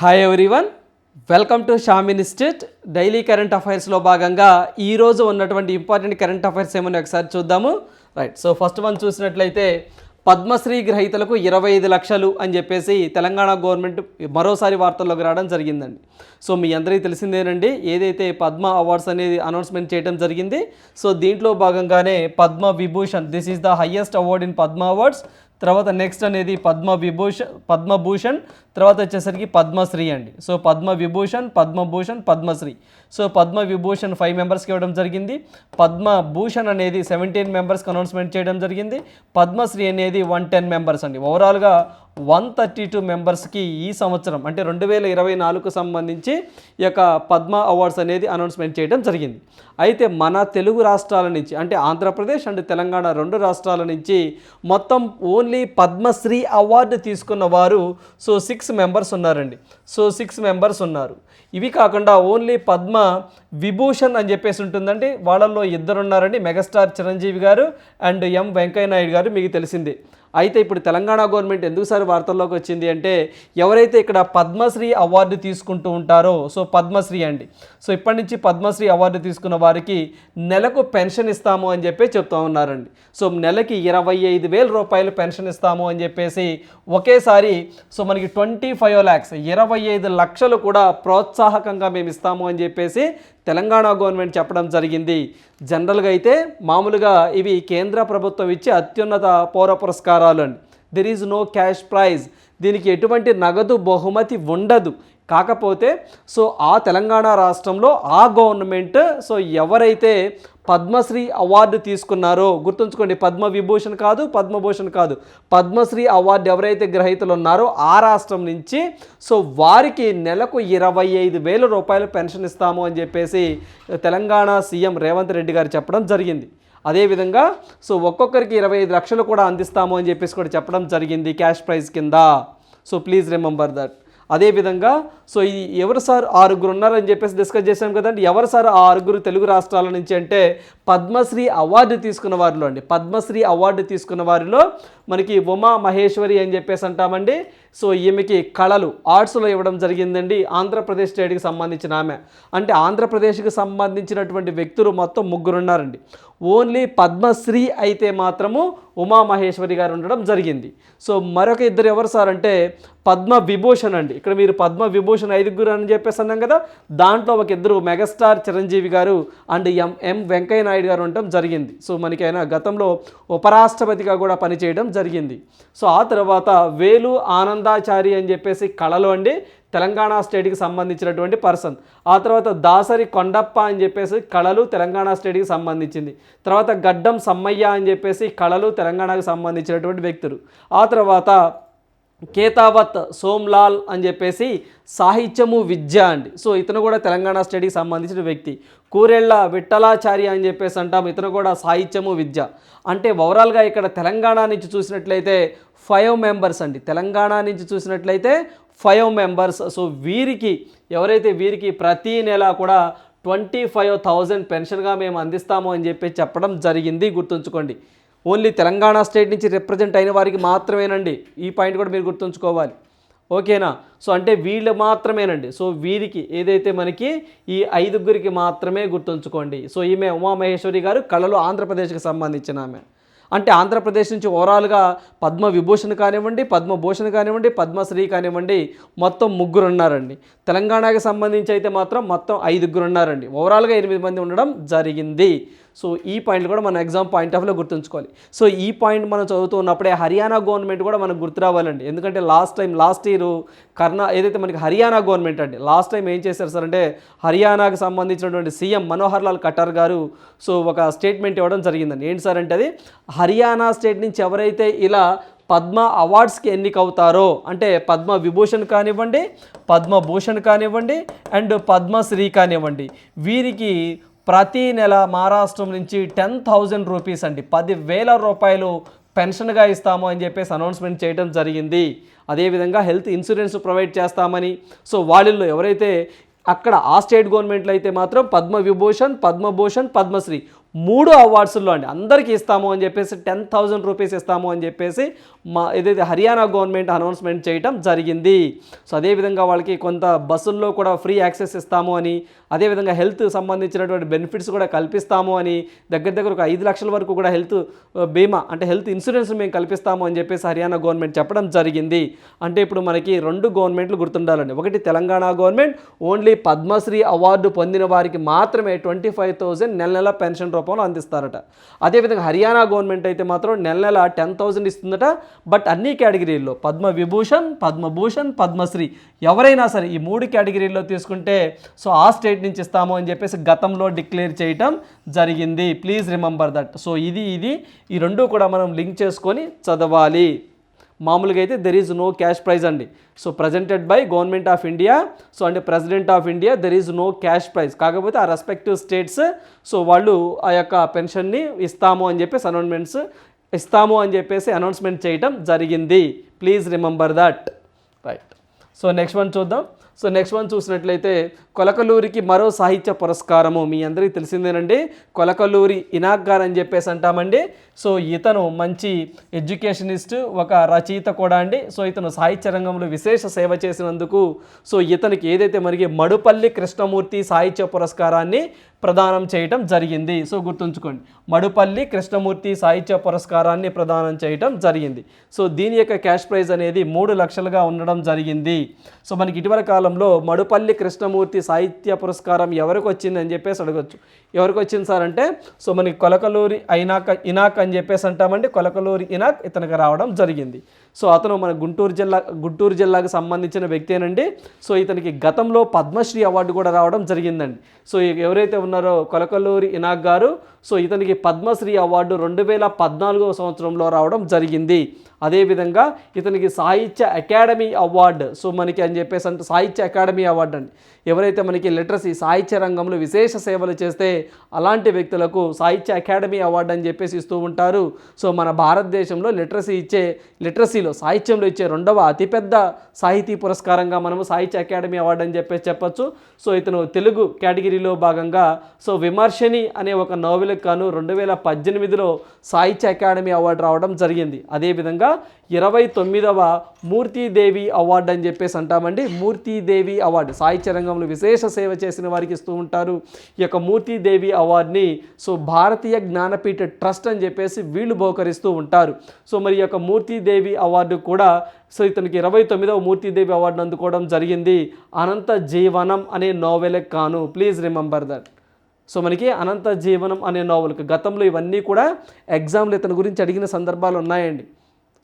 Hi everyone welcome to Sham institute daily current అఫైర్స్లో భాగంగా ఈరోజు ఉన్నటువంటి ఇంపార్టెంట్ కరెంట్ అఫైర్స్ ఏమని ఒకసారి చూద్దాము. రైట్ సో ఫస్ట్ వన్ చూసినట్లయితే పద్మశ్రీ గ్రహీతలకు ఇరవై ఐదు లక్షలు అని చెప్పేసి తెలంగాణ గవర్నమెంట్ మరోసారి వార్తల్లోకి రావడం జరిగిందండి. సో మీ అందరికీ తెలిసిందేనండి ఏదైతే పద్మ అవార్డ్స్ అనేది అనౌన్స్మెంట్ చేయడం జరిగింది సో దీంట్లో భాగంగానే Padma Vibhushan this is the highest award in Padma awards తర్వాత నెక్స్ట్ అనేది పద్మ విభూషణ్ పద్మభూషణ్ తర్వాత వచ్చేసరికి పద్మశ్రీ అండి. So Padma Vibhushan Padma Bhushan Padma Shri. So Padma Vibhushan five మెంబర్స్కి ఇవ్వడం జరిగింది. పద్మభూషణ్ అనేది సెవెంటీన్ మెంబర్స్కి అనౌన్స్మెంట్ చేయడం జరిగింది. పద్మశ్రీ అనేది వన్ టెన్ మెంబర్స్ అండి. ఓవరాల్గా వన్ థర్టీ టూ మెంబర్స్కి ఈ సంవత్సరం అంటే రెండు వేల ఇరవై నాలుగుకు సంబంధించి ఈ యొక్క పద్మ అవార్డ్స్ అనేది అనౌన్స్మెంట్ చేయడం జరిగింది. అయితే మన తెలుగు రాష్ట్రాల నుంచి అంటే ఆంధ్రప్రదేశ్ అండ్ తెలంగాణ రెండు రాష్ట్రాల నుంచి మొత్తం ఓన్లీ పద్మశ్రీ అవార్డు తీసుకున్న వారు సో సిక్స్ మెంబర్స్ ఉన్నారండి. సో సిక్స్ మెంబర్స్ ఉన్నారు. ఇవి కాకుండా ఓన్లీ పద్మ విభూషణ్ అని చెప్పేసి ఉంటుందండి. వాళ్ళల్లో ఇద్దరు ఉన్నారండి మెగాస్టార్ చిరంజీవి గారు అండ్ ఎం వెంకయ్య నాయుడు గారు మీకు తెలిసింది. అయితే ఇప్పుడు తెలంగాణ గవర్నమెంట్ ఎందుకు సార్ వార్తల్లోకి వచ్చింది అంటే ఎవరైతే ఇక్కడ పద్మశ్రీ అవార్డు తీసుకుంటూ ఉంటారో సో పద్మశ్రీ అండి. సో ఇప్పటి నుంచి పద్మశ్రీ అవార్డు తీసుకున్న వారికి నెలకు పెన్షన్ ఇస్తాము అని చెప్పి చెప్తా ఉన్నారండి. సో నెలకి ఇరవై ఐదు వేల రూపాయలు పెన్షన్ ఇస్తాము అని చెప్పేసి ఒకేసారి సో మనకి ట్వంటీ ఫైవ్ ల్యాక్స్ ఇరవై ఐదు లక్షలు కూడా ప్రోత్సాహకంగా మేము ఇస్తాము అని చెప్పేసి తెలంగాణ గవర్నమెంట్ చెప్పడం జరిగింది. జనరల్గా అయితే మామూలుగా ఇవి కేంద్ర ప్రభుత్వం ఇచ్చే అత్యున్నత పౌర పురస్కారాలు అండి there is no cash prize దీనికి ఎటువంటి నగదు బహుమతి ఉండదు. కాకపోతే సో ఆ తెలంగాణ రాష్ట్రంలో ఆ గవర్నమెంట్ సో ఎవరైతే పద్మశ్రీ అవార్డు తీసుకున్నారో గుర్తుంచుకోండి పద్మ విభూషణ్ కాదు పద్మభూషణ్ కాదు. పద్మశ్రీ అవార్డు ఎవరైతే గ్రహీతలు ఉన్నారో ఆ రాష్ట్రం నుంచి సో వారికి నెలకు ఇరవై ఐదు వేల రూపాయలు పెన్షన్ ఇస్తాము అని చెప్పేసి తెలంగాణ సీఎం రేవంత్ రెడ్డి గారు చెప్పడం జరిగింది. అదేవిధంగా సో ఒక్కొక్కరికి ఇరవై ఐదు లక్షలు కూడా అందిస్తాము అని చెప్పేసి కూడా చెప్పడం జరిగింది క్యాష్ ప్రైజ్ కింద. So please remember that. అదేవిధంగా సో ఈ ఎవరు సార్ ఆరుగురు ఉన్నారని చెప్పేసి డిస్కస్ చేశాం కదండి. ఎవరు సార్ ఆ ఆరుగురు తెలుగు రాష్ట్రాల నుంచి అంటే పద్మశ్రీ అవార్డు తీసుకున్న వారిలో అండి. పద్మశ్రీ అవార్డు తీసుకున్న వారిలో మనకి ఉమా మహేశ్వరి అని చెప్పేసి అంటామండి. సో ఈమెకి కళలు ఆర్ట్స్లో ఇవ్వడం జరిగిందండి. ఆంధ్రప్రదేశ్ స్టేట్కి సంబంధించిన ఆమె. అంటే ఆంధ్రప్రదేశ్కి సంబంధించినటువంటి వ్యక్తులు మొత్తం ముగ్గురు ఉన్నారండి ఓన్లీ పద్మశ్రీ అయితే మాత్రము ఉమా మహేశ్వరి గారు ఉండడం జరిగింది. సో మరొక ఇద్దరు ఎవరు సార్ అంటే పద్మ విభూషణ్ అండి. ఇక్కడ మీరు పద్మ విభూషణ్ ఐదుగురు అని చెప్పేసి అన్నాం కదా దాంట్లో ఒక ఇద్దరు megastar Chiranjeevi garu and M M Venkaiah Naidu garu ఉండటం జరిగింది. సో మనకి ఆయన గతంలో ఉపరాష్ట్రపతిగా కూడా పనిచేయడం జరిగింది. సో ఆ తర్వాత వేలు ఆనందాచారి అని చెప్పేసి కళలో అండి తెలంగాణ స్టేట్కి సంబంధించినటువంటి పర్సన్. ఆ తర్వాత దాసరి కొండప్ప అని చెప్పేసి కళలు తెలంగాణ స్టేట్కి సంబంధించింది. తర్వాత గడ్డం సమ్మయ్య అని చెప్పేసి కళలు తెలంగాణకు సంబంధించినటువంటి వ్యక్తులు. ఆ తర్వాత కేతావత్ సోమ్లాల్ అని చెప్పేసి సాహిత్యము విద్య అండి. సో ఇతను కూడా తెలంగాణ స్టడీకి సంబంధించిన వ్యక్తి. కూరెళ్ళ విఠలాచార్య అని చెప్పేసి అంటాం ఇతను కూడా సాహిత్యము విద్య. అంటే ఓవరాల్గా ఇక్కడ తెలంగాణ నుంచి చూసినట్లయితే ఫైవ్ మెంబర్స్ అండి. తెలంగాణ నుంచి చూసినట్లయితే ఫైవ్ మెంబర్స్. సో వీరికి ఎవరైతే వీరికి ప్రతి నెల కూడా ట్వంటీ ఫైవ్ థౌజండ్ పెన్షన్గా మేము అందిస్తాము అని చెప్పి చెప్పడం జరిగింది గుర్తుంచుకోండి. ఓన్లీ తెలంగాణ స్టేట్ నుంచి రిప్రజెంట్ అయిన వారికి మాత్రమేనండి. ఈ పాయింట్ కూడా మీరు గుర్తుంచుకోవాలి. ఓకేనా? సో అంటే వీళ్ళు మాత్రమేనండి. సో వీరికి ఏదైతే మనకి ఈ ఐదుగురికి మాత్రమే గుర్తుంచుకోండి. సో ఈమె ఉమామహేశ్వరి గారు కళలు ఆంధ్రప్రదేశ్కి సంబంధించిన ఆమె. అంటే ఆంధ్రప్రదేశ్ నుంచి ఓవరాల్గా పద్మ విభూషణ్ కానివ్వండి పద్మభూషణ్ కానివ్వండి పద్మశ్రీ కానివ్వండి మొత్తం ముగ్గురు ఉన్నారండి. తెలంగాణకి సంబంధించి అయితే మాత్రం మొత్తం ఐదుగురు ఉన్నారండి. ఓవరాల్గా ఎనిమిది మంది ఉండడం జరిగింది. సో ఈ పాయింట్ కూడా మన ఎగ్జామ్ పాయింట్ ఆఫ్లో గుర్తుంచుకోవాలి. సో ఈ పాయింట్ మనం చదువుతూ ఉన్నప్పుడే హర్యానా గవర్నమెంట్ కూడా మనకు గుర్తు రావాలండి. ఎందుకంటే లాస్ట్ టైం లాస్ట్ ఇయర్ కర్ణా ఏదైతే మనకి హర్యానా గవర్నమెంట్ అండి లాస్ట్ టైం ఏం చేశారు సార్ అంటే హర్యానాకు సంబంధించినటువంటి సీఎం మనోహర్ లాల్ ఖట్టర్ గారు సో ఒక స్టేట్మెంట్ ఇవ్వడం జరిగిందండి. ఏంటి సార్ అంటే అది? హర్యానా స్టేట్ నుంచి ఎవరైతే ఇలా పద్మ అవార్డ్స్కి ఎన్నికవుతారో అంటే పద్మ విభూషణ్ కానివ్వండి పద్మభూషణ్ కానివ్వండి అండ్ పద్మశ్రీ కానివ్వండి వీరికి ప్రతి నెల మహారాష్ట్రం నుంచి టెన్ థౌజండ్ రూపీస్ అండి. పదివేల రూపాయలు పెన్షన్గా ఇస్తాము అని చెప్పేసి అనౌన్స్మెంట్ చేయడం జరిగింది. అదేవిధంగా హెల్త్ ఇన్సూరెన్స్ ప్రొవైడ్ చేస్తామని. సో వాళ్ళల్లో ఎవరైతే అక్కడ ఆ స్టేట్ గవర్నమెంట్లో అయితే మాత్రం పద్మ విభూషణ్ పద్మభూషణ్ పద్మశ్రీ మూడు అవార్డ్స్లో అండి. అందరికీ ఇస్తాము అని చెప్పేసి టెన్ థౌజండ్ రూపీస్ ఇస్తాము అని చెప్పేసి మా ఏదైతే హర్యానా గవర్నమెంట్ అనౌన్స్మెంట్ చేయటం జరిగింది. సో అదేవిధంగా వాళ్ళకి కొంత బస్సుల్లో కూడా ఫ్రీ యాక్సెస్ ఇస్తాము అని అదేవిధంగా హెల్త్ సంబంధించినటువంటి బెనిఫిట్స్ కూడా కల్పిస్తాము అని దగ్గర దగ్గర ఒక ఐదు లక్షల వరకు కూడా హెల్త్ బీమా అంటే హెల్త్ ఇన్సూరెన్స్ మేము కల్పిస్తాము అని చెప్పేసి హర్యానా గవర్నమెంట్ చెప్పడం జరిగింది. అంటే ఇప్పుడు మనకి రెండు గవర్నమెంట్లు గుర్తుండాలండి. ఒకటి Telangana government only Padma Shri award పొందిన వారికి మాత్రమే ట్వంటీ ఫైవ్ థౌజండ్ నెల నెల పెన్షన్ రూపంలో అందిస్తారట. అదేవిధంగా హర్యానా గవర్నమెంట్ అయితే మాత్రం నెల నెల టెన్ థౌజండ్ ఇస్తుందట. బట్ అన్ని కేటగిరీల్లో పద్మ విభూషణ్ పద్మభూషణ్ పద్మశ్రీ ఎవరైనా సరే ఈ మూడు కేటగిరీల్లో తీసుకుంటే సో ఆ స్టేట్ నుంచి ఇస్తాము అని చెప్పేసి గతంలో డిక్లేర్ చేయటం జరిగింది. Please remember that. సో ఇది ఇది ఈ రెండు కూడా మనం లింక్ చేసుకొని చదవాలి. మామూలుగా అయితే there is no cash prize అండి. So presented by government of India so అంటే president of India there is no cash prize కాకపోతే ఆ రెస్పెక్టివ్ స్టేట్స్ సో వాళ్ళు ఆ యొక్క పెన్షన్ని ఇస్తాము అని చెప్పేసి అనౌన్స్మెంట్స్ ఇస్తాము అని చెప్పేసి అనౌన్స్మెంట్ చేయటం జరిగింది. Please remember that right so next one చూద్దాం. సో నెక్స్ట్ వన్ చూసినట్లయితే కొలకలూరికి మరో సాహిత్య పురస్కారము మీ అందరికీ తెలిసిందేనండి. కొలకలూరి ఇనాక్ గారు అని చెప్పేసి అంటామండి. సో ఇతను మంచి ఎడ్యుకేషనిస్ట్ ఒక రచయిత కూడా అండి. సో ఇతను సాహిత్య రంగంలో విశేష సేవ చేసినందుకు సో ఇతనికి ఏదైతే మనకి మడుపల్లి కృష్ణమూర్తి సాహిత్య పురస్కారాన్ని ప్రదానం చేయటం జరిగింది. సో గుర్తుంచుకోండి. మడుపల్లి కృష్ణమూర్తి సాహిత్య పురస్కారాన్ని ప్రదానం చేయటం జరిగింది. సో దీని యొక్క క్యాష్ ప్రైజ్ అనేది మూడు లక్షలుగా ఉండడం జరిగింది. సో మనకి ఇటీవల కాలంలో మడుపల్లి కృష్ణమూర్తి సాహిత్య పురస్కారం ఎవరికి వచ్చింది అని చెప్పేసి అడగచ్చు. ఎవరికి వచ్చింది సార్ అంటే సో మనకి కొలకలూరి అయినాక ఇనాక్ అని చెప్పేసి అంటామండి. కొలకలూరి ఇనాక్ ఇతనికి రావడం జరిగింది. సో అతను మన గుంటూరు జిల్లా గుంటూరు జిల్లాకు సంబంధించిన వ్యక్తేనండి సో ఇతనికి గతంలో పద్మశ్రీ అవార్డు కూడా రావడం జరిగిందండి. సో ఎవరైతే ఉన్నారో కొలకల్లూరి ఇనాక్ గారు. సో ఇతనికి పద్మశ్రీ అవార్డు రెండు వేల పద్నాలుగవ సంవత్సరంలో రావడం జరిగింది. అదేవిధంగా ఇతనికి సాహిత్య అకాడమీ అవార్డు. సో మనకి అని చెప్పేసి అంటే సాహిత్య అకాడమీ అవార్డు అండి. ఎవరైతే మనకి లిటరసీ సాహిత్య రంగంలో విశేష సేవలు చేస్తే అలాంటి వ్యక్తులకు సాహిత్య అకాడమీ అవార్డు అని చెప్పేసి ఇస్తూ ఉంటారు. సో మన భారతదేశంలో లిటరసీ ఇచ్చే లిటరసీలో సాహిత్యంలో ఇచ్చే రెండవ అతిపెద్ద సాహితీ పురస్కారంగా మనము సాహిత్య అకాడమీ అవార్డు అని చెప్పేసి చెప్పచ్చు. సో ఇతను తెలుగు కేటగిరీలో భాగంగా సో విమర్శని అనే ఒక నోవెల్కి కాను రెండు వేల పద్దెనిమిదిలో సాహిత్య అకాడమీ అవార్డు రావడం జరిగింది. అదేవిధంగా ఇరవై తొమ్మిదవ మూర్తిదేవి అవార్డు అని చెప్పేసి అంటామండి. మూర్తిదేవి అవార్డు. సాహిత్య రంగంలో విశేష సేవ చేసిన వారికి ఇస్తూ ఉంటారు. ఈ యొక్క మూర్తిదేవి అవార్డుని సో భారతీయ జ్ఞానపీఠ ట్రస్ట్ అని చెప్పేసి వీళ్ళు బహుకరిస్తూ ఉంటారు. సో మరి ఈ యొక్క మూర్తిదేవి అవార్డు కూడా సో ఇతనికి ఇరవై తొమ్మిదవ మూర్తిదేవి అవార్డును అందుకోవడం జరిగింది. అనంత జీవనం అనే నోవెల్కి కాను ప్లీజ్ రిమెంబర్ దట్. సో మనకి అనంత జీవనం అనే నోవెల్కి గతంలో ఇవన్నీ కూడా ఎగ్జామ్లు ఇతని గురించి అడిగిన సందర్భాలు ఉన్నాయండి.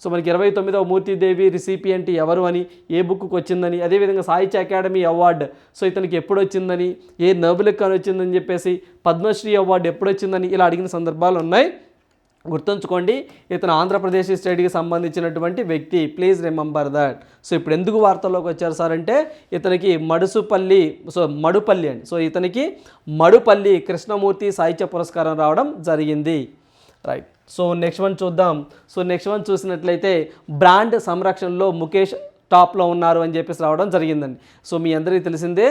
సో మనకి ఇరవై తొమ్మిదవ మూర్తిదేవి రిసిపియంట్ ఎవరు అని ఏ బుక్కి వచ్చిందని అదేవిధంగా సాహిత్య అకాడమీ అవార్డు సో ఇతనికి ఎప్పుడు వచ్చిందని ఏ నోబెల్కి కానీ వచ్చిందని చెప్పేసి పద్మశ్రీ అవార్డు ఎప్పుడు వచ్చిందని ఇలా అడిగిన సందర్భాలు ఉన్నాయి. గుర్తుంచుకోండి ఇతను ఆంధ్రప్రదేశ్ స్టేట్కి సంబంధించినటువంటి వ్యక్తి. ప్లీజ్ రిమెంబర్ దట్ సో ఇప్పుడు ఎందుకు వార్తల్లోకి వచ్చారు సార్ అంటే ఇతనికి మడుసుపల్లి సో మడుపల్లి అండి. సో ఇతనికి మడుపల్లి కృష్ణమూర్తి సాహిత్య పురస్కారం రావడం జరిగింది. రైట్ సో నెక్స్ట్ వన్ చూద్దాం. సో నెక్స్ట్ వన్ చూసినట్లయితే బ్రాండ్ సంరక్షణలో ముఖేష్ టాప్లో ఉన్నారు అని చెప్పేసి రావడం జరిగిందండి. సో మీ అందరికీ తెలిసిందే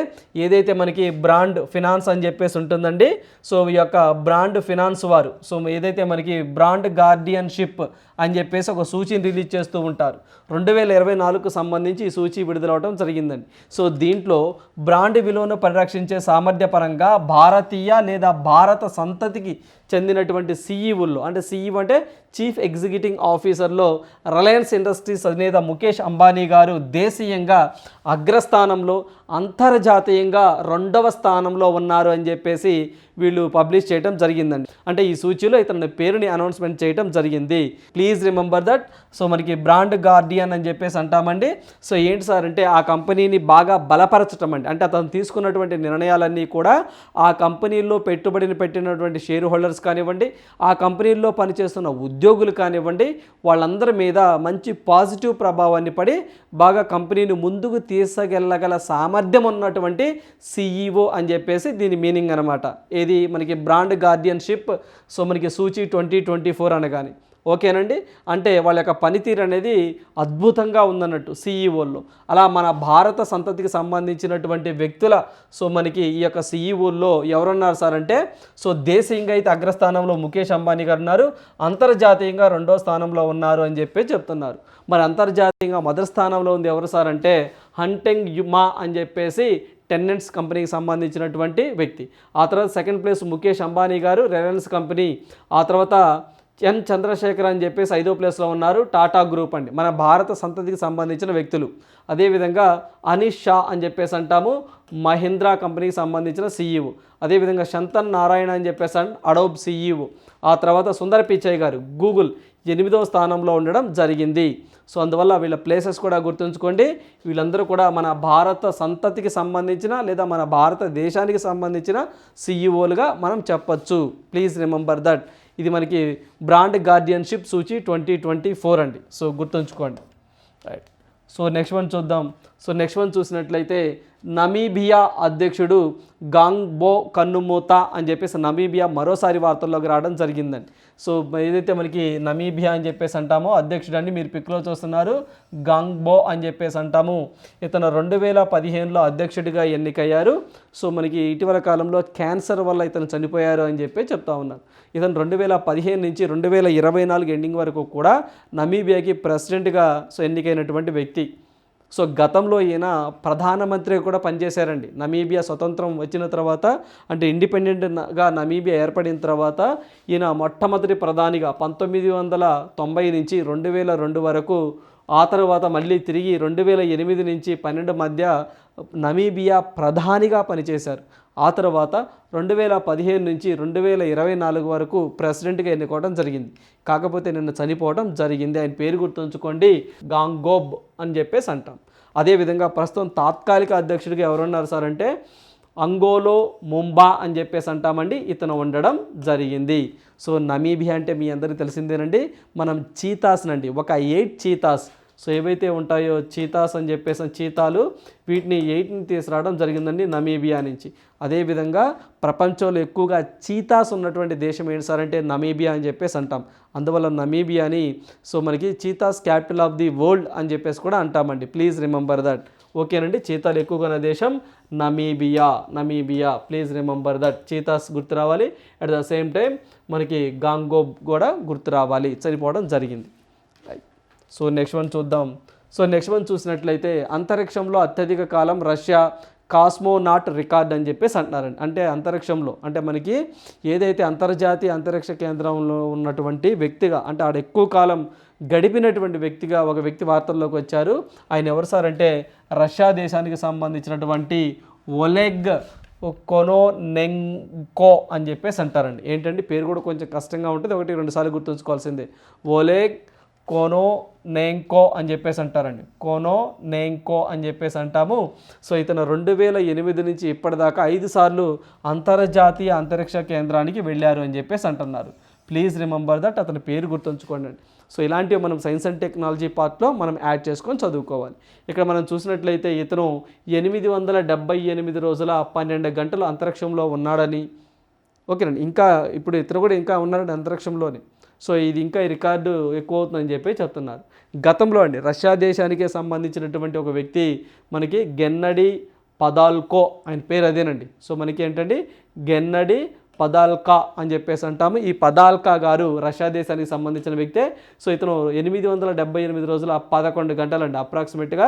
ఏదైతే మనకి బ్రాండ్ ఫినాన్స్ అని చెప్పేసి ఉంటుందండి సో ఈ యొక్క బ్రాండ్ ఫినాన్స్ వారు సో ఏదైతే మనకి బ్రాండ్ గార్డియన్షిప్ అని చెప్పేసి ఒక సూచీని రిలీజ్ చేస్తూ ఉంటారు. రెండు వేల ఇరవై నాలుగుకు సంబంధించి ఈ సూచీ విడుదలవడం జరిగిందండి. సో దీంట్లో బ్రాండ్ విలువను పరిరక్షించే సామర్థ్యపరంగా భారతీయ లేదా భారత సంతతికి చెందినటువంటి సీఈఓల్లో అంటే సీఈఓ అంటే చీఫ్ ఎగ్జిక్యూటివ్ ఆఫీసర్లో రిలయన్స్ ఇండస్ట్రీస్ అధినేత ముఖేష్ అంబానీ గారు దేశీయంగా అగ్రస్థానంలో అంతర్జాతీయంగా రెండవ స్థానంలో ఉన్నారు అని చెప్పేసి వీళ్ళు పబ్లిష్ చేయడం జరిగిందండి. అంటే ఈ సూచీలో ఇతని పేరుని అనౌన్స్మెంట్ చేయడం జరిగింది. Please remember that. సో మనకి బ్రాండ్ గార్డియన్ అని చెప్పేసి అంటామండి. సో ఏంటి సార్ అంటే ఆ కంపెనీని బాగా బలపరచడం అండి. అంటే అతను తీసుకున్నటువంటి నిర్ణయాలన్నీ కూడా ఆ కంపెనీల్లో పెట్టుబడిని పెట్టినటువంటి షేర్ హోల్డర్స్ కానివ్వండి ఆ కంపెనీల్లో పనిచేస్తున్న ఉద్యోగులు కానివ్వండి వాళ్ళందరి మీద మంచి పాజిటివ్ ప్రభావాన్ని పడి బాగా కంపెనీని ముందుకు తీసుకెళ్ళగల సామర్థ్యం ఉన్నటువంటి సిఈఓ అని చెప్పేసి దీని మీనింగ్ అనమాట ఏది? మనకి బ్రాండ్ గార్డియన్షిప్ సో మనకి సూచి ట్వంటీ ట్వంటీ ఫోర్ అనగాని. ఓకేనండి? అంటే వాళ్ళ యొక్క పనితీరు అనేది అద్భుతంగా ఉందన్నట్టు సీఈఓల్లో అలా మన భారత సంతతికి సంబంధించినటువంటి వ్యక్తుల సో మనకి ఈ యొక్క సీఈఓల్లో ఎవరున్నారు సార్ అంటే సో దేశీయంగా అయితే అగ్రస్థానంలో ముఖేష్ అంబానీ గారు ఉన్నారు. అంతర్జాతీయంగా రెండో స్థానంలో ఉన్నారు అని చెప్పి చెప్తున్నారు. మరి అంతర్జాతీయంగా మొదటి స్థానంలో ఉంది ఎవరు సార్ అంటే హంటెంగ్ యుమా అని చెప్పేసి టెన్నెంట్స్ కంపెనీకి సంబంధించినటువంటి వ్యక్తి. ఆ తర్వాత సెకండ్ ప్లేస్ ముఖేష్ అంబానీ గారు రిలయన్స్ కంపెనీ. ఆ తర్వాత ఎన్ చంద్రశేఖర్ అని చెప్పేసి ఐదో ప్లేస్లో ఉన్నారు. టాటా గ్రూప్ అండి. మన భారత సంతతికి సంబంధించిన వ్యక్తులు. అదేవిధంగా అనిష్ షా అని చెప్పేసి అంటాము. మహీంద్రా కంపెనీకి సంబంధించిన సీఈఓ. అదేవిధంగా శంతన్ నారాయణ అని చెప్పేసి అంట అడోబ్ సీఈఓ. ఆ తర్వాత సుందర్ పిచ్చయ్ గారు గూగుల్. ఎనిమిదవ స్థానంలో ఉండడం జరిగింది. సో అందువల్ల వీళ్ళ ప్లేసెస్ కూడా గుర్తుంచుకోండి. వీళ్ళందరూ కూడా మన భారత సంతతికి సంబంధించిన లేదా మన భారతదేశానికి సంబంధించిన సీఈఓలుగా మనం చెప్పచ్చు. ప్లీజ్ రిమెంబర్ దట్ ఇది మనకి బ్రాండ్ గార్డియన్షిప్ సూచి ట్వంటీ ట్వంటీ ఫోర్ అండి. సో గుర్తుంచుకోండి. రైట్ సో నెక్స్ట్ వన్ చూద్దాం. సో నెక్స్ట్ వన్ చూసినట్లయితే నమీబియా అధ్యక్షుడు గాంగ్బో కన్నుమూత అని చెప్పేసి నమీబియా మరోసారి వార్తల్లోకి రావడం జరిగిందండి. సో ఏదైతే మనకి నమీబియా అని చెప్పేసి అంటామో అధ్యక్షుడు అండి మీరు పిక్లో చూస్తున్నారు. గాంగ్బో అని చెప్పేసి అంటాము. ఇతను రెండు వేల పదిహేనులో అధ్యక్షుడిగా ఎన్నికయ్యారు. సో మనకి ఇటీవల కాలంలో క్యాన్సర్ వల్ల ఇతను చనిపోయారు అని చెప్పి చెప్తా ఉన్నారు. ఇతను రెండు వేల పదిహేను నుంచి రెండు వేల ఇరవై నాలుగు ఎండింగ్ వరకు కూడా నమీబియాకి ప్రెసిడెంట్గా సో ఎన్నికైనటువంటి వ్యక్తి. సో గతంలో ఈయన ప్రధానమంత్రి కూడా పనిచేశారండి. నమీబియా స్వతంత్రం వచ్చిన తర్వాత అంటే ఇండిపెండెంట్గా నమీబియా ఏర్పడిన తర్వాత ఈయన మొట్టమొదటి ప్రధానిగా పంతొమ్మిది వందల తొంభై నుంచి రెండు వేల రెండు వరకు ఆ తర్వాత మళ్ళీ తిరిగి రెండు వేల ఎనిమిది నుంచి పన్నెండు మధ్య నమీబియా ప్రధానిగా పనిచేశారు. ఆ తర్వాత రెండు వేల పదిహేను నుంచి రెండు వేల ఇరవై నాలుగు వరకు ప్రెసిడెంట్గా ఎన్నుకోవడం జరిగింది. కాకపోతే నిన్న చనిపోవడం జరిగింది. ఆయన పేరు గుర్తుంచుకోండి. గాంగోబ్ అని చెప్పేసి అంటాం. అదేవిధంగా ప్రస్తుతం తాత్కాలిక అధ్యక్షుడిగా ఎవరున్నారు సార్ అంటే అంగోలో ముంబా అని చెప్పేసి అంటామండి. ఇతను ఉండడం జరిగింది. సో నమీబియా అంటే మీ అందరికీ తెలిసిందేనండి. మనం చీతాస్నండి ఒక ఎయిట్ చీతాస్. సో ఏవైతే ఉంటాయో చీతాస్ అని చెప్పేసి చీతాలు వీటిని ఎయిట్ని తీసుకురావడం జరిగిందండి నమీబియా నుంచి. అదేవిధంగా ప్రపంచంలో ఎక్కువగా చీతాస్ ఉన్నటువంటి దేశం ఏంటి సార్ అంటే నమీబియా అని చెప్పేసి అంటాం. అందువల్ల నమీబియాని సో మనకి cheetahs capital of the world అని చెప్పేసి కూడా అంటామండి. Please remember that. ఓకేనండి చీతాలు ఎక్కువగా ఉన్న దేశం Namibia Namibia. Please remember that. Cheetahs గుర్తు రావాలి. అట్ ద సేమ్ టైం మనకి గాంగోబ్ కూడా గుర్తు రావాలి. చనిపోవడం జరిగింది. సో నెక్స్ట్ వన్ చూద్దాం. సో నెక్స్ట్ వన్ చూసినట్లయితే అంతరిక్షంలో అత్యధిక కాలం రష్యా కాస్మోనాట్ రికార్డ్ అని చెప్పేసి అంటున్నారండి. అంటే అంతరిక్షంలో అంటే మనకి ఏదైతే అంతర్జాతీయ అంతరిక్ష కేంద్రంలో ఉన్నటువంటి వ్యక్తిగా అంటే ఆడ ఎక్కువ కాలం గడిపినటువంటి వ్యక్తిగా ఒక వ్యక్తి వార్తల్లోకి వచ్చారు. ఆయన ఎవరు సార్ అంటే రష్యా దేశానికి సంబంధించినటువంటి ఒలెగ్ కొనో నెంకో అని చెప్పేసి అంటారండి. ఏంటంటే పేరు కూడా కొంచెం కష్టంగా ఉంటుంది. ఒకటి రెండు సార్లు గుర్తుంచుకోవాల్సిందే. ఒలెగ్ కోనో నేంకో అని చెప్పేసి అంటారండి. కోనో నేంకో అని చెప్పేసి అంటాము. సో ఇతను రెండు వేల ఎనిమిది నుంచి ఇప్పటిదాకా ఐదు సార్లు అంతర్జాతీయ అంతరిక్ష కేంద్రానికి వెళ్ళారు అని చెప్పేసి అంటున్నారు. ప్లీజ్ రిమెంబర్ దట్ అతని పేరు గుర్తుంచుకోండి. సో ఇలాంటివి మనం సైన్స్ అండ్ టెక్నాలజీ పార్ట్లో మనం యాడ్ చేసుకొని చదువుకోవాలి. ఇక్కడ మనం చూసినట్లయితే ఇతను ఎనిమిది వందల డెబ్బై ఎనిమిది రోజుల పన్నెండు గంటలు అంతరిక్షంలో ఉన్నాడని. ఓకేనండి. ఇంకా ఇప్పుడు ఇతను కూడా ఇంకా ఉన్నాడండి అంతరిక్షంలోనే. సో ఇది ఇంకా ఈ రికార్డు ఎక్కువ అవుతుందని చెప్పి చెప్తున్నారు. గతంలో అండి రష్యా దేశానికే సంబంధించినటువంటి ఒక వ్యక్తి మనకి గెన్నడి పదాల్కో ఆయన పేరు అదేనండి. సో మనకి ఏంటండి? గెన్నడి పదాల్కా అని చెప్పేసి అంటాము. ఈ పదాల్కా గారు రష్యా దేశానికి సంబంధించిన వ్యక్తే. సో ఇతను ఎనిమిది వందల డెబ్బై ఎనిమిది రోజుల పదకొండు గంటలు అండి అప్రాక్సిమేట్గా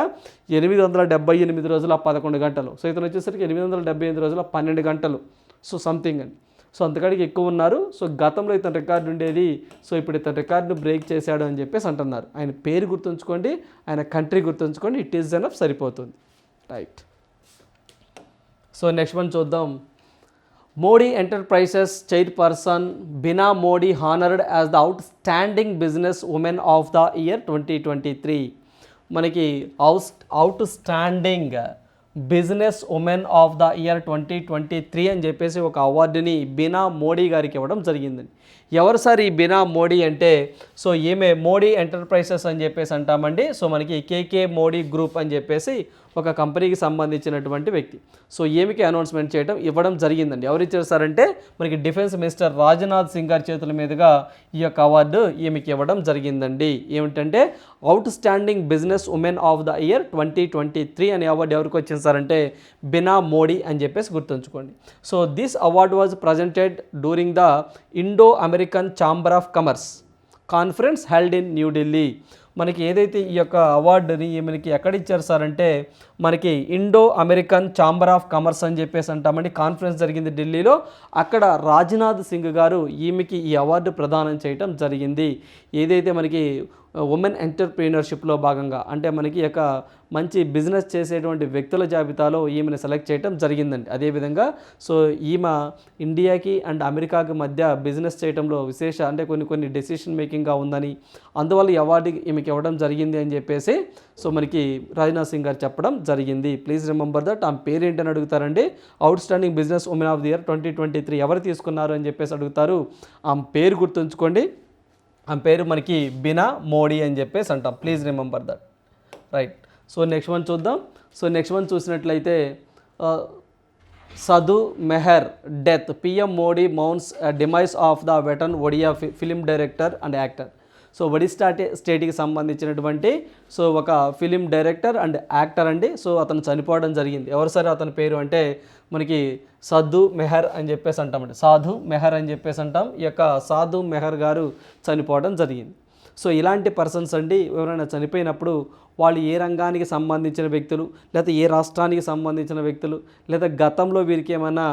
ఎనిమిది వందల డెబ్బై ఎనిమిది రోజుల పదకొండు గంటలు. సో ఇతను వచ్చేసరికి ఎనిమిది వందల డెబ్బై ఎనిమిది రోజుల పన్నెండు గంటలు. సో సంథింగ్ అండి. సో అంతకాడికి ఎక్కువ ఉన్నారు. సో గతంలో ఇతని రికార్డు ఉండేది. సో ఇప్పుడు ఇతని రికార్డును బ్రేక్ చేశాడు అని చెప్పేసి అంటున్నారు. ఆయన పేరు గుర్తుంచుకోండి. ఆయన కంట్రీ గుర్తుంచుకోండి. ఇట్ ఈస్ ఎనఫ్ సరిపోతుంది. రైట్ సో నెక్స్ట్ వన్ చూద్దాం. Modi enterprises chairperson Bina Modi honoured as the outstanding business woman of the year twenty twenty three. మనకి out outstanding business woman of the year twenty twenty three అని చెప్పేసి ఒక అవార్డుని బినా మోడీ గారికి ఇవ్వడం జరిగిందండి. ఎవరు సార్ ఈ బినా మోడీ అంటే? సో ఈమె మోడీ ఎంటర్ప్రైజెస్ అని చెప్పేసి అంటామండి. సో మనకి కేకే మోడీ గ్రూప్ అని చెప్పేసి ఒక కంపెనీకి సంబంధించినటువంటి వ్యక్తి. సో ఏమికి అనౌన్స్మెంట్ చేయడం ఇవ్వడం జరిగిందండి. ఎవరు ఇచ్చారు సార్ అంటే మనకి డిఫెన్స్ మినిస్టర్ రాజ్నాథ్ సింగ్ గారి చేతుల మీదుగా ఈ యొక్క అవార్డు ఈమెకి ఇవ్వడం జరిగిందండి. ఏమిటంటే outstanding business woman of the year twenty twenty three అనే అవార్డు ఎవరికి వచ్చింది సార్ అంటే బినా మోడీ అని చెప్పేసి గుర్తుంచుకోండి. So this award was presented during the Indo American chamber of commerce conference held in New Delhi మనకి ఏదైతే ఈ యొక్క అవార్డుని మనకి ఎక్కడ ఇచ్చారు సార్ అంటే మనకి Indo American chamber of commerce అని చెప్పేసి అంటామండి. కాన్ఫరెన్స్ జరిగింది ఢిల్లీలో. అక్కడ రాజ్నాథ్ సింగ్ గారు ఈమెకి ఈ అవార్డు ప్రదానం చేయటం జరిగింది. ఏదైతే మనకి ఉమెన్ ఎంటర్ప్రీనర్షిప్లో భాగంగా అంటే మనకి ఒక యొక్క మంచి బిజినెస్ చేసేటువంటి వ్యక్తుల జాబితాలో ఈమెను సెలెక్ట్ చేయడం జరిగిందండి. అదేవిధంగా సో ఈమె ఇండియాకి అండ్ అమెరికాకి మధ్య బిజినెస్ చేయడంలో విశేష అంటే కొన్ని కొన్ని డెసిషన్ మేకింగ్గా ఉందని అందువల్ల ఈ అవార్డు ఈమెకి ఇవ్వడం జరిగింది అని చెప్పేసి సో మనకి రాజ్నాథ్ సింగ్ గారు చెప్పడం జరిగింది. ప్లీజ్ రిమెంబర్ దట్ ఆమె పేరు ఏంటని అడుగుతారండి. Outstanding business woman of the year twenty twenty three ఎవరు తీసుకున్నారు అని చెప్పేసి అడుగుతారు. ఆమె పేరు గుర్తుంచుకోండి. ఆమె పేరు మనకి బినా మోడీ అని చెప్పేసి అంటాం. Please remember that right so next one చూద్దాం. సో నెక్స్ట్ వన్ చూసినట్లయితే Sadhu Mehar death PM Modi mourns demise of the veteran Odia film director and actor so Odisha స్టేట్కి సంబంధించినటువంటి సో ఒక ఫిలిం డైరెక్టర్ అండ్ యాక్టర్ అండి. So అతను చనిపోవడం జరిగింది. ఎవరు సరే అతని పేరు అంటే మనకి సద్దు మెహర్ అని చెప్పేసి అంటామండి. సాధు మెహర్ అని చెప్పేసి అంటాం. ఈ యొక్క సాధు మెహర్ గారు చనిపోవడం జరిగింది. సో ఇలాంటి పర్సన్స్ అండి ఎవరైనా చనిపోయినప్పుడు వాళ్ళు ఏ రంగానికి సంబంధించిన వ్యక్తులు లేదా ఏ రాష్ట్రానికి సంబంధించిన వ్యక్తులు లేదా గతంలో వీరికి ఏమైనా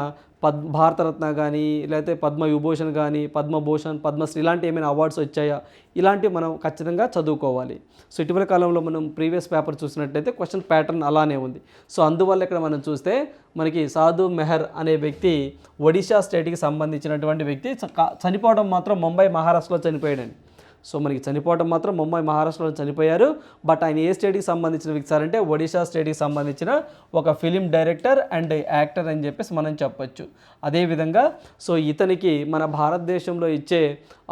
పద్ భారతరత్న కానీ లేకపోతే పద్మ విభూషణ్ కానీ పద్మభూషణ్ పద్మశ్రీ ఇలాంటి ఏమైనా అవార్డ్స్ వచ్చాయా? ఇలాంటివి మనం ఖచ్చితంగా చదువుకోవాలి. సో ఇటీవల కాలంలో మనం ప్రీవియస్ పేపర్ చూసినట్టయితే క్వశ్చన్ ప్యాటర్న్ అలానే ఉంది. సో అందువల్ల ఇక్కడ మనం చూస్తే మనకి సాధు మెహర్ అనే వ్యక్తి ఒడిషా స్టేట్కి సంబంధించినటువంటి వ్యక్తి చనిపోవడం మాత్రం ముంబై మహారాష్ట్రలో చనిపోయాడండి. సో మనకి చనిపోవటం మాత్రం ముంబై మహారాష్ట్రలో చనిపోయారు. బట్ ఆయన ఏ స్టేట్కి సంబంధించిన వ్యక్తి అంటే ఒడిషా స్టేట్కి సంబంధించిన ఒక ఫిలిం డైరెక్టర్ అండ్ యాక్టర్ అని చెప్పేసి మనం చెప్పొచ్చు. అదేవిధంగా సో ఇతనికి మన భారతదేశంలో ఇచ్చే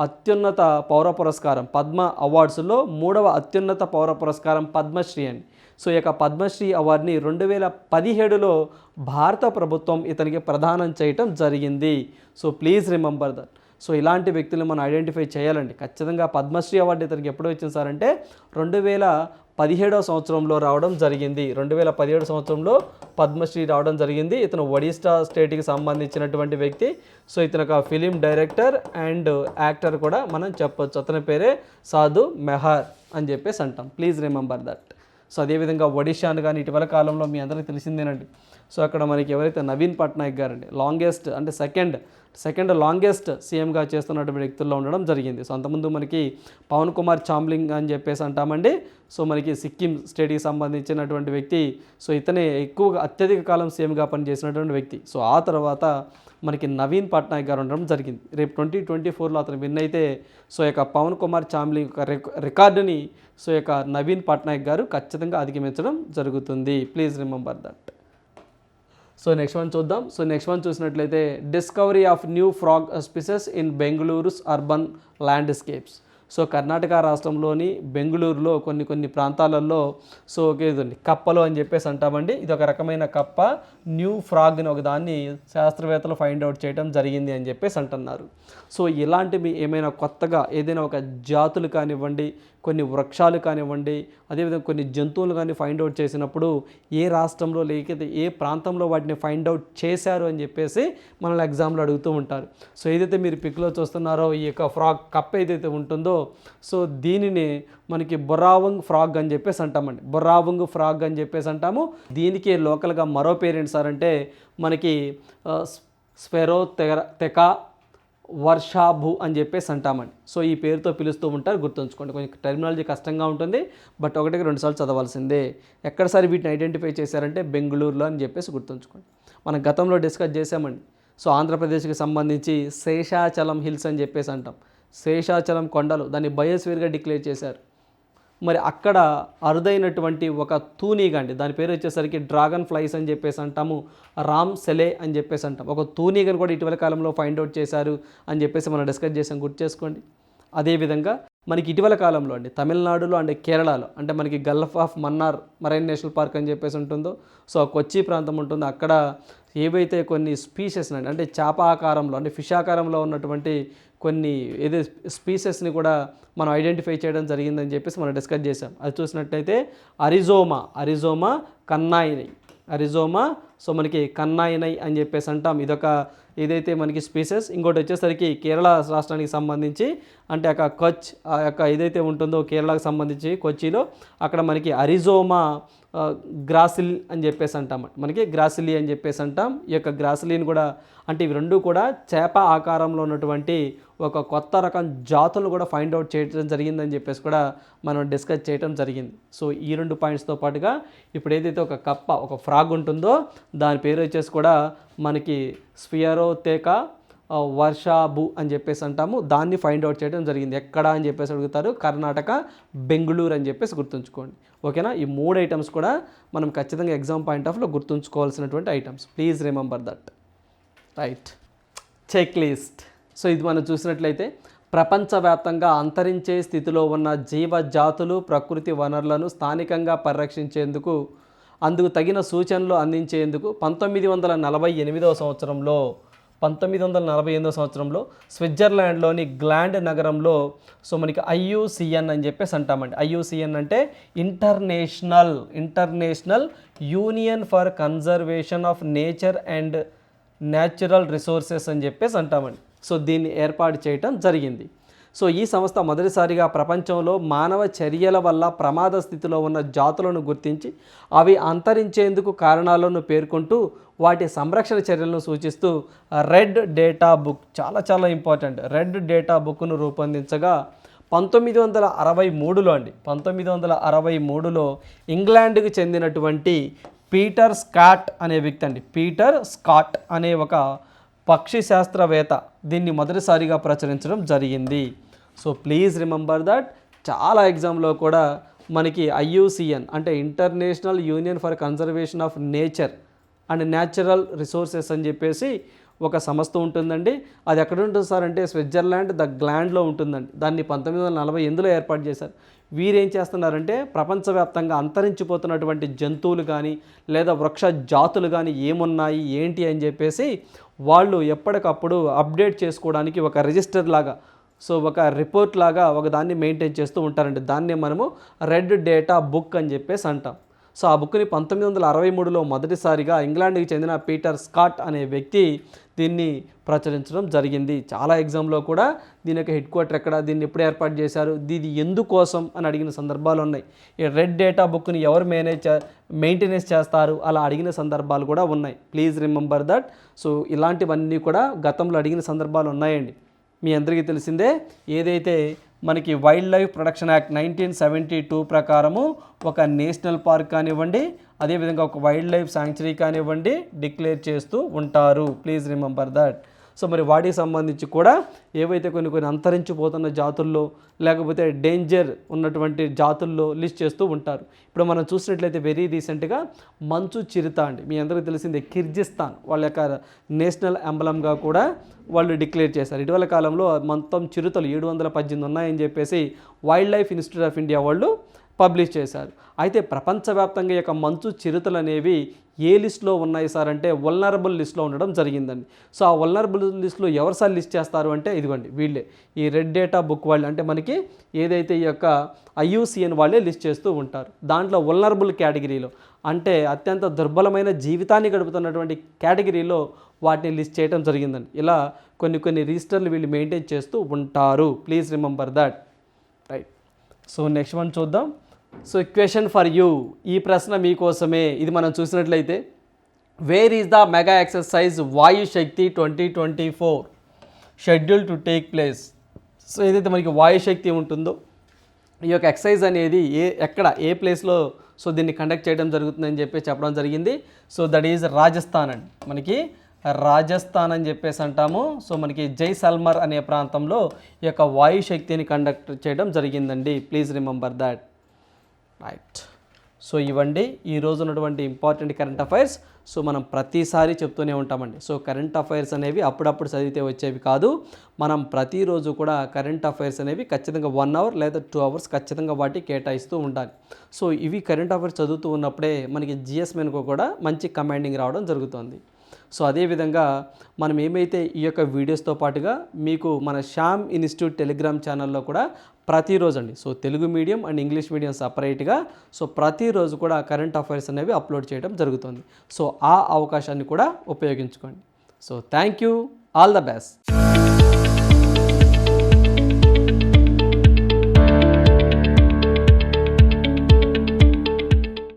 అత్యున్నత పౌర పురస్కారం పద్మ అవార్డ్స్లో మూడవ అత్యున్నత పౌర పురస్కారం పద్మశ్రీ అని సో ఈ యొక్క పద్మశ్రీ అవార్డుని రెండు వేల పదిహేడులో భారత ప్రభుత్వం ఇతనికి ప్రదానం చేయటం జరిగింది. So please remember that. So ఇలాంటి వ్యక్తులను మనం ఐడెంటిఫై చేయాలండి. ఖచ్చితంగా పద్మశ్రీ అవార్డు ఇతనికి ఎప్పుడు వచ్చింది సార్ అంటే రెండు వేల పదిహేడవ సంవత్సరంలో రావడం జరిగింది. రెండు వేల పదిహేడు సంవత్సరంలో పద్మశ్రీ రావడం జరిగింది. ఇతను ఒడిస్టా స్టేట్కి సంబంధించినటువంటి వ్యక్తి. సో ఇతను ఒక ఫిలిం డైరెక్టర్ అండ్ యాక్టర్ కూడా మనం చెప్పొచ్చు. అతని పేరే సాధు మెహర్ అని చెప్పేసి అంటాం. Please remember that. సో అదేవిధంగా ఒడిషాను కానీ ఇటీవల కాలంలో మీ అందరికీ తెలిసిందేనండి. సో అక్కడ మనకి ఎవరైతే నవీన్ పట్నాయక్ గారండి లాంగెస్ట్ అంటే సెకండ్ సెకండ్ లాంగెస్ట్ సీఎంగా చేస్తున్నటువంటి వ్యక్తుల్లో ఉండడం జరిగింది. సో అంతకుముందు మనకి పవన్ కుమార్ చామ్లింగ్ అని చెప్పేసి అంటామండి. సో మనకి సిక్కిం స్టేట్కి సంబంధించినటువంటి వ్యక్తి సో ఇతనే ఎక్కువగా అత్యధిక కాలం సీఎంగా పనిచేసినటువంటి వ్యక్తి. సో ఆ తర్వాత మనకి నవీన్ పట్నాయక్ గారు ఉండడం జరిగింది. రేపు ట్వంటీ ట్వంటీ ఫోర్లో అతను విన్ అయితే సో యొక్క పవన్ కుమార్ చామ్లింగ్ యొక్క రికార్డుని సో యొక్క నవీన్ పట్నాయక్ గారు ఖచ్చితంగా అధిగమించడం జరుగుతుంది. Please remember that. So next one చూద్దాం. సో నెక్స్ట్ వన్ చూసినట్లయితే discovery of new frog species in Bengaluru's urban landscapes. So Karnataka రాష్ట్రంలోని బెంగళూరులో కొన్ని కొన్ని ప్రాంతాలలో సో ఇదండి కప్పలు అని చెప్పేసి అంటామండి. ఇది ఒక రకమైన కప్ప న్యూ ఫ్రాగ్ అని ఒక దాన్ని శాస్త్రవేత్తలు ఫైండ్ అవుట్ చేయడం జరిగింది అని చెప్పేసి అంటున్నారు. సో ఇలాంటివి ఏమైనా కొత్తగా ఏదైనా ఒక జాతులు కానివ్వండి కొన్ని వృక్షాలు కానివ్వండి అదేవిధంగా కొన్ని జంతువులు కానీ ఫైండ్ అవుట్ చేసినప్పుడు ఏ రాష్ట్రంలో లేకపోతే ఏ ప్రాంతంలో వాటిని ఫైండ్ అవుట్ చేశారు అని చెప్పేసి మనల్ని ఎగ్జామ్లో అడుగుతూ ఉంటారు. సో ఏదైతే మీరు పిక్లో చూస్తున్నారో ఈ యొక్క ఫ్రాగ్ కప్ ఏదైతే ఉంటుందో సో దీనిని మనకి బొరావంగ్ ఫ్రాగ్ అని చెప్పేసి అంటామండి. బొరావంగ్ ఫ్రాగ్ అని చెప్పేసి అంటాము. దీనికి లోకల్గా మరో పేరెంట్ సార్ అంటే మనకి స్పెరో తెగ తెకా వర్షాభు అని చెప్పేసి అంటామండి. సో ఈ పేరుతో పిలుస్తూ ఉంటారు గుర్తుంచుకోండి. కొంచెం టెర్మినాలజీ కష్టంగా ఉంటుంది బట్ ఒకటికి రెండుసార్లు చదవాల్సిందే. ఎక్కడసారి వీటిని ఐడెంటిఫై చేశారంటే బెంగళూరులో అని చెప్పేసి గుర్తుంచుకోండి. మనం గతంలో డిస్కస్ చేసామండి సో ఆంధ్రప్రదేశ్కి సంబంధించి శేషాచలం హిల్స్ అని చెప్పేసి అంటాం. శేషాచలం కొండలు దాన్ని బయోస్ఫియర్గా డిక్లేర్ చేశారు. మరి అక్కడ అరుదైనటువంటి ఒక తూనీగండి దాని పేరు వచ్చేసరికి డ్రాగన్ ఫ్లైస్ అని చెప్పేసి అంటాము రామ్ సెలే అని చెప్పేసి అంటాం. ఒక తూనీగను కూడా ఇటీవల కాలంలో ఫైండ్ అవుట్ చేశారు అని చెప్పేసి మనం డిస్కస్ చేసాం గుర్తు చేసుకోండి అదేవిధంగా మనకి ఇటీవల కాలంలో అండి తమిళనాడులో అండ్ కేరళలో అంటే మనకి gulf of Mannar marine national park అని చెప్పేసి ఉంటుందో సో కొచ్చి ప్రాంతం ఉంటుందో. అక్కడ ఏవైతే కొన్ని స్పీషెస్ అండి అంటే చేప ఆకారంలో అంటే ఫిష్ ఆకారంలో ఉన్నటువంటి కొన్ని ఏదో స్పీసెస్ని కూడా మనం ఐడెంటిఫై చేయడం జరిగిందని చెప్పేసి మనం డిస్కస్ చేసాం అది చూసినట్టయితే అరిజోమా అరిజోమా కన్నాయినై. అరిజోమా సో మనకి కన్నాయినై అని చెప్పేసి అంటాం. ఇదొక ఏదైతే మనకి స్పీసెస్ ఇంకోటి వచ్చేసరికి కేరళ రాష్ట్రానికి సంబంధించి అంటే అక్కడ కచ్ ఆ యొక్క ఏదైతే ఉంటుందో కేరళకు సంబంధించి కొచ్చిలో అక్కడ మనకి అరిజోమా గ్రాసిల్ అని చెప్పేసి అంటాం. మనకి గ్రాసిలీ అని చెప్పేసి అంటాం. ఈ యొక్క గ్రాసిలిని కూడా అంటే ఇవి రెండు కూడా చేప ఆకారంలో ఉన్నటువంటి ఒక కొత్త రకం జాతులు కూడా ఫైండ్ అవుట్ చేయడం జరిగిందని చెప్పేసి కూడా మనం డిస్కస్ చేయడం జరిగింది. సో ఈ రెండు పాయింట్స్తో పాటుగా ఇప్పుడు ఏదైతే ఒక కప్ప ఒక ఫ్రాగ్ ఉంటుందో దాని పేరు వచ్చేసి కూడా మనకి స్పియరోతేకా ఆ, వర్షాబు అని చెప్పేసి అంటాము. దాన్ని ఫైండ్ అవుట్ చేయడం జరిగింది. ఎక్కడ అని చెప్పేసి అడుగుతారు. కర్ణాటక బెంగళూరు అని చెప్పేసి గుర్తుంచుకోండి. ఓకేనా ఈ మూడు ఐటమ్స్ కూడా మనం ఖచ్చితంగా ఎగ్జామ్ పాయింట్ ఆఫ్లో గుర్తుంచుకోవాల్సినటువంటి items please remember that right check list so ఇది మనం చూసినట్లయితే ప్రపంచవ్యాప్తంగా అంతరించే స్థితిలో ఉన్న జీవ జాతులు ప్రకృతి వనరులను స్థానికంగా పరిరక్షించేందుకు అందుకు తగిన సూచనలు అందించేందుకు పంతొమ్మిది వందల నలభై ఎనిమిదవ సంవత్సరంలో పంతొమ్మిది వందల నలభై ఎనిమిదవ సంవత్సరంలో స్విట్జర్లాండ్లోని గ్లాండ్ నగరంలో సో మనకి ఐయుసిఎన్ అని చెప్పేసి అంటామండి. ఐయుసిఎన్ అంటే international international union for conservation of nature and natural resources అని చెప్పేసి అంటామండి. సో దీన్ని ఏర్పాటు చేయటం జరిగింది. సో ఈ సంస్థ మొదటిసారిగా ప్రపంచంలో మానవ చర్యల వల్ల ప్రమాద స్థితిలో ఉన్న జాతులను గుర్తించి అవి అంతరించేందుకు కారణాలను పేర్కొంటూ వాటి సంరక్షణ చర్యలను సూచిస్తూ రెడ్ డేటా బుక్ చాలా చాలా ఇంపార్టెంట్. రెడ్ డేటా బుక్ను రూపొందించగా పంతొమ్మిది వందల అరవై మూడులో అండి పంతొమ్మిది వందల అరవై మూడులో ఇంగ్లాండ్కి చెందినటువంటి పీటర్ స్కాట్ అనే వ్యక్తి అండి. పీటర్ స్కాట్ అనే ఒక పక్షి శాస్త్రవేత్త దీన్ని మొదటిసారిగా ప్రచురించడం జరిగింది. సో ప్లీజ్ రిమెంబర్ దట్ చాలా ఎగ్జామ్లో కూడా మనకి ఐయుసిఎన్ అంటే international union for conservation of nature and natural resources అని చెప్పేసి ఒక సంస్థ ఉంటుందండి. అది ఎక్కడ ఉంటుంది సార్ అంటే స్విట్జర్లాండ్ ద గ్లాండ్లో ఉంటుందండి. దాన్ని పంతొమ్మిది వందల నలభై ఎనిమిదిలో ఏర్పాటు చేశారు? వీరేం చేస్తున్నారంటే ప్రపంచవ్యాప్తంగా అంతరించిపోతున్నటువంటి జంతువులు కానీ లేదా వృక్ష జాతులు కానీ ఏమున్నాయి ఏంటి అని చెప్పేసి వాళ్ళు ఎప్పటికప్పుడు అప్డేట్ చేసుకోవడానికి ఒక రిజిస్టర్ లాగా సో ఒక రిపోర్ట్ లాగా ఒక దాన్ని మెయింటైన్ చేస్తూ ఉంటారండి. దాన్నే మనము రెడ్ డేటా బుక్ అని చెప్పేసి అంటాం. సో ఆ బుక్ని పంతొమ్మిది వందల అరవై మూడులో మొదటిసారిగా ఇంగ్లాండ్కి చెందిన పీటర్ స్కాట్ అనే వ్యక్తి దీన్ని ప్రచురించడం జరిగింది. చాలా ఎగ్జామ్లో కూడా దీని యొక్క హెడ్ క్వార్టర్ ఎక్కడ దీన్ని ఎప్పుడు ఏర్పాటు చేశారు ఇది ఎందుకోసం అని అడిగిన సందర్భాలు ఉన్నాయి. ఈ రెడ్ డేటా బుక్ని ఎవరు మేనేజ్ చే మెయింటెనెన్స్ చేస్తారు అలా అడిగిన సందర్భాలు కూడా ఉన్నాయి. Please remember that. సో ఇలాంటివన్నీ కూడా గతంలో అడిగిన సందర్భాలు ఉన్నాయండి. మీ అందరికీ తెలిసిందే ఏదైతే మనకి wildlife production act nineteen seventy two ప్రకారము ఒక నేషనల్ పార్క్ కానివ్వండి అదేవిధంగా ఒక వైల్డ్ లైఫ్ శాంక్చురీ కానివ్వండి డిక్లేర్ చేస్తూ ఉంటారు. ప్లీజ్ రిమెంబర్ దట్ సో మరి వాటికి సంబంధించి కూడా ఏవైతే కొన్ని కొన్ని అంతరించిపోతున్న జాతుల్లో లేకపోతే డేంజర్ ఉన్నటువంటి జాతుల్లో లిస్ట్ చేస్తూ ఉంటారు. ఇప్పుడు మనం చూసినట్లయితే వెరీ రీసెంట్గా మంచు చిరుత అండి. మీ అందరికీ తెలిసిందే కిర్జిస్తాన్ వాళ్ళ యొక్క నేషనల్ ఎంబలంగా కూడా వాళ్ళు డిక్లేర్ చేశారు. ఇటీవల కాలంలో మొత్తం చిరుతలు ఏడు వందల పద్దెనిమిది ఉన్నాయని చెప్పేసి wildlife institute of India వాళ్ళు పబ్లిష్ చేశారు. అయితే ప్రపంచవ్యాప్తంగా యొక్క మంచు చిరుతలు అనేవి ఏ లిస్ట్లో ఉన్నాయి సార్ అంటే వల్నరబుల్ లిస్ట్లో ఉండడం జరిగిందండి. సో ఆ వల్నరబుల్ లిస్ట్లో ఎవరు సార్ లిస్ట్ చేస్తారు అంటే ఇదిగోండి వీళ్ళే. ఈ రెడ్ డేటా బుక్ వాళ్ళు అంటే మనకి ఏదైతే ఈ యొక్క ఐయుసిఎన్ వాళ్ళే లిస్ట్ చేస్తూ ఉంటారు. దాంట్లో వల్నరబుల్ కేటగిరీలో అంటే అత్యంత దుర్బలమైన జీవితాన్ని గడుపుతున్నటువంటి కేటగిరీలో వాటిని లిస్ట్ చేయడం జరిగిందండి. ఇలా కొన్ని కొన్ని రిజిస్టర్లు వీళ్ళు మెయింటైన్ చేస్తూ ఉంటారు. Please remember that. Right. So next one చూద్దాం. సో క్వశ్చన్ ఫర్ యూ ఈ ప్రశ్న మీకోసమే. ఇది మనం చూసినట్లయితే where is the mega exercise Vayu Shakti twenty twenty four scheduled to take place so ఏదైతే మనకి వాయు శక్తి ఉంటుందో ఈ యొక్క ఎక్సర్సైజ్ అనేది ఏ ఎక్కడ ఏ ప్లేస్లో సో దీన్ని కండక్ట్ చేయడం జరుగుతుందని చెప్పి చెప్పడం జరిగింది. సో దట్ ఈజ్ రాజస్థాన్ అండి. మనకి రాజస్థాన్ అని చెప్పేసి అంటాము. సో మనకి జైసల్మర్ అనే ప్రాంతంలో ఈ యొక్క వాయు శక్తిని కండక్ట్ చేయడం జరిగిందండి. Please remember that right so ఇవండి ఈ ఉన్నటువంటి ఇంపార్టెంట్ కరెంట్ అఫైర్స్ సో మనం ప్రతిసారి చెప్తూనే ఉంటామండి. సో కరెంట్ అఫైర్స్ అనేవి అప్పుడప్పుడు చదివితే వచ్చేవి కాదు. మనం ప్రతిరోజు కూడా కరెంట్ అఫైర్స్ అనేవి ఖచ్చితంగా వన్ అవర్ లేదా టూ అవర్స్ ఖచ్చితంగా వాటి కేటాయిస్తూ ఉండాలి. సో ఇవి కరెంట్ అఫైర్స్ చదువుతూ ఉన్నప్పుడే మనకి జిఎస్ మెనుకు కూడా మంచి కమాండింగ్ రావడం జరుగుతుంది. సో అదేవిధంగా మనం ఏమైతే ఈ యొక్క వీడియోస్తో పాటుగా మీకు మన శ్యామ్ ఇన్స్టిట్యూట్ టెలిగ్రామ్ ఛానల్లో కూడా ప్రతిరోజు అండి so Telugu medium and English medium సపరేట్గా సో ప్రతిరోజు కూడా కరెంట్ అఫైర్స్ అనేవి అప్లోడ్ చేయడం జరుగుతుంది. సో ఆ అవకాశాన్ని కూడా ఉపయోగించుకోండి. So thank you all the best.